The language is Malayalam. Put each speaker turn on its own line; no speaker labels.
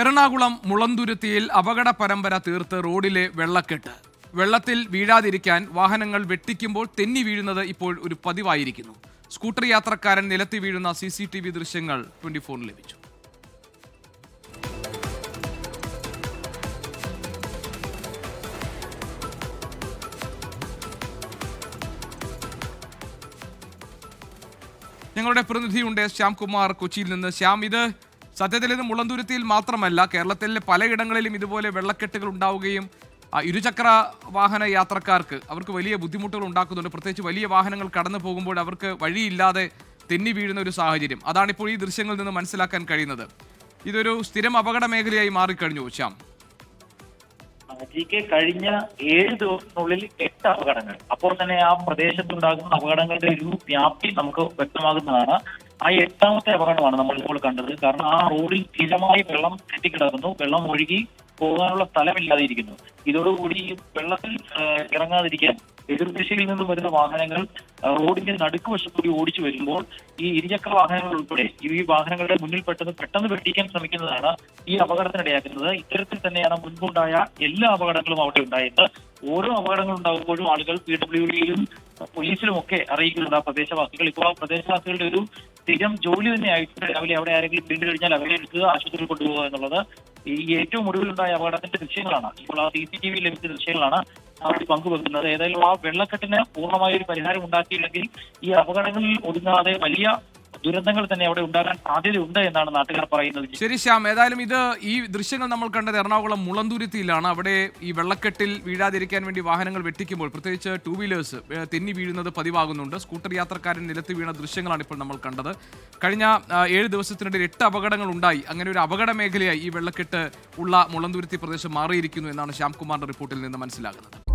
എറണാകുളം മുളന്തുരുത്തിയിൽ അപകട പരമ്പര തീർത്ത് റോഡിലെ വെള്ളക്കെട്ട്. വെള്ളത്തിൽ വീഴാതിരിക്കാൻ വാഹനങ്ങൾ വെട്ടിക്കുമ്പോൾ തെന്നി വീഴുന്നത് ഇപ്പോൾ ഒരു പതിവായിരിക്കുന്നു. സ്കൂട്ടർ യാത്രക്കാരൻ നിലത്തി വീഴുന്ന സി സി ടി വി ദൃശ്യങ്ങൾ ട്വന്റി ഫോറിൽ ലഭിച്ചു. ഞങ്ങളുടെ പ്രതിനിധിയുണ്ട് ശ്യാംകുമാർ കൊച്ചിയിൽ നിന്ന്. ശ്യാം ഇത് സത്യത്തിൽ ഇത് മുളന്തുരുത്തിയിൽ മാത്രമല്ല കേരളത്തിലെ പലയിടങ്ങളിലും ഇതുപോലെ വെള്ളക്കെട്ടുകൾ ഉണ്ടാവുകയും ഇരുചക്ര വാഹന യാത്രക്കാർക്ക് അവർക്ക് വലിയ ബുദ്ധിമുട്ടുകൾ ഉണ്ടാക്കുന്നുണ്ട്. പ്രത്യേകിച്ച് വലിയ വാഹനങ്ങൾ കടന്നു പോകുമ്പോൾ അവർക്ക് വഴിയില്ലാതെ തെന്നി വീഴുന്ന ഒരു സാഹചര്യം. അതാണിപ്പോൾ ഈ ദൃശ്യങ്ങളിൽ നിന്ന് മനസ്സിലാക്കാൻ കഴിയുന്നത്. ഇതൊരു സ്ഥിരം അപകട മേഖലയായി മാറിക്കഴിഞ്ഞു ശ്യാം.
കഴിഞ്ഞ ഏഴ് ദിവസത്തിനുള്ളിൽ എട്ട് അപകടങ്ങൾ. അപ്പോൾ തന്നെ ആ പ്രദേശത്തുണ്ടാകുന്ന അപകടങ്ങളുടെ ഒരു വ്യാപ്തി നമുക്ക് വ്യക്തമാകുന്നതാണ്. ആ എട്ടാമത്തെ അപകടമാണ് നമ്മൾ ഇപ്പോൾ കണ്ടത്. കാരണം ആ റോഡിൽ സ്ഥിരമായി വെള്ളം കെട്ടിക്കിടക്കുന്നു. വെള്ളം ഒഴുകി പോകാനുള്ള സ്ഥലമില്ലാതെ ഇരിക്കുന്നു ഇതോടുകൂടി വെള്ളത്തിൽ ഇറങ്ങാതിരിക്കാൻ എതിർദിശയിൽ നിന്നും വരുന്ന വാഹനങ്ങൾ റോഡിന്റെ നടുക്ക് വശത്തുകൂടി ഓടിച്ചു വരുമ്പോൾ ഈ ഇരുചക്ര വാഹനങ്ങൾ ഉൾപ്പെടെ ഈ വാഹനങ്ങളുടെ മുന്നിൽ പെട്ടെന്ന് പെട്ടെന്ന് വെട്ടിക്കാൻ ശ്രമിക്കുന്നതാണ് ഈ അപകടത്തിനിടയാക്കുന്നത്. ഇത്തരത്തിൽ തന്നെയാണ് മുൻപുണ്ടായ എല്ലാ അപകടങ്ങളും അവിടെ ഉണ്ടായത്. ഓരോ അപകടങ്ങൾ ഉണ്ടാകുമ്പോഴും ആളുകൾ പി ഡബ്ല്യു ഡിയിലും പോലീസിലും ഒക്കെ അറിയിക്കുന്നുണ്ട് ആ പ്രദേശവാസികൾ. ഇപ്പോൾ ആ പ്രദേശവാസികളുടെ ഒരു സ്ഥിരം ജോലി തന്നെയായിട്ട് രാവിലെ അവിടെ ആരെങ്കിലും വീണ്ടു കഴിഞ്ഞാൽ അവരെ എടുക്കുക ആശുപത്രിയിൽ കൊണ്ടുപോകുക എന്നുള്ളത് ഈ ഏറ്റവും ഒടുവിലുണ്ടായ അപകടത്തിന്റെ ദൃശ്യങ്ങളാണ്. ഇപ്പോൾ ആ സി സി ടി വി ലഭിച്ച ദൃശ്യങ്ങളാണ് അവർ പങ്കുവെക്കുന്നത്. ഏതായാലും ആ വെള്ളക്കെട്ടിന് പൂർണമായ ഒരു പരിഹാരം ഉണ്ടാക്കിയില്ലെങ്കിൽ ഈ അപകടങ്ങളിൽ ഒതുങ്ങാതെ വലിയ ദുരന്തങ്ങൾ തന്നെ അവിടെ ഉണ്ടാകാൻ സാധ്യതയുണ്ട് എന്നാണ് നാട്ടുകാർ പറയുന്നത്.
ശരി ശ്യാം. ഏതായാലും ഇത് ഈ ദൃശ്യങ്ങൾ നമ്മൾ കണ്ടത് എറണാകുളം മുളന്തുരുത്തിയിലാണ്. അവിടെ ഈ വെള്ളക്കെട്ടിൽ വീഴാതിരിക്കാൻ വേണ്ടി വാഹനങ്ങൾ വെട്ടിക്കുമ്പോൾ പ്രത്യേകിച്ച് ടൂ വീലേഴ്സ് തെന്നി വീഴുന്നത് പതിവാകുന്നുണ്ട്. സ്കൂട്ടർ യാത്രക്കാരൻ നിലത്ത് വീണ ദൃശ്യങ്ങളാണ് ഇപ്പോൾ നമ്മൾ കണ്ടത്. കഴിഞ്ഞ ഏഴ് ദിവസത്തിനിടയിൽ എട്ട് അപകടങ്ങൾ ഉണ്ടായി. അങ്ങനെ ഒരു അപകട മേഖലയായി ഈ വെള്ളക്കെട്ട് ഉള്ള മുളന്തുരുത്തി പ്രദേശം മാറിയിരിക്കുന്നു എന്നാണ് ശ്യാംകുമാറിന്റെ റിപ്പോർട്ടിൽ നിന്ന് മനസ്സിലാകുന്നത്.